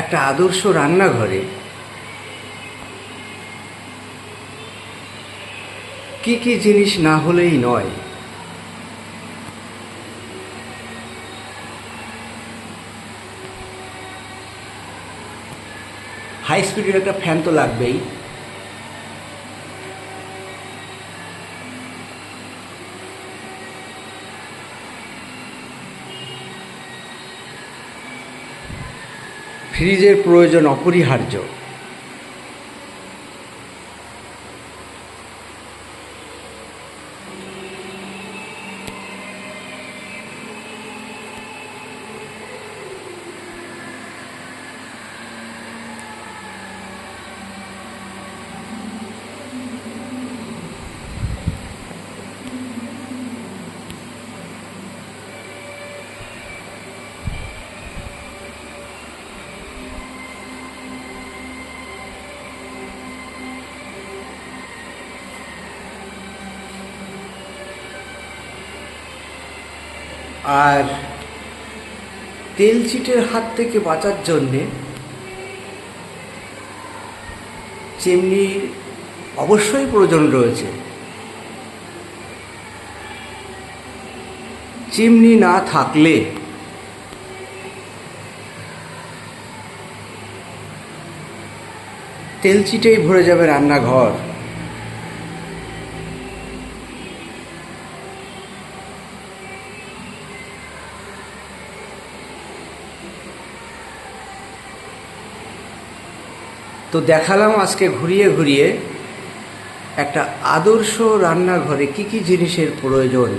একটা আদর্শ রান্নাঘরে কি কি জিনিস না হলেই নয়। হাই স্পিডের একটা ফ্যান তো লাগবেই। ফ্রিজের প্রয়োজন অপরিহার্য। আর তেল চিটের হাত থেকে বাঁচার জন্যে চিমনি অবশ্যই প্রয়োজন রয়েছে। চিমনি না থাকলে তেল চিটেই ভরে যাবে রান্নাঘর। তো দেখালাম আজকে ঘুরিয়ে ঘুরিয়ে একটা আদর্শ রান্নাঘরে কি কি জিনিসের প্রয়োজন?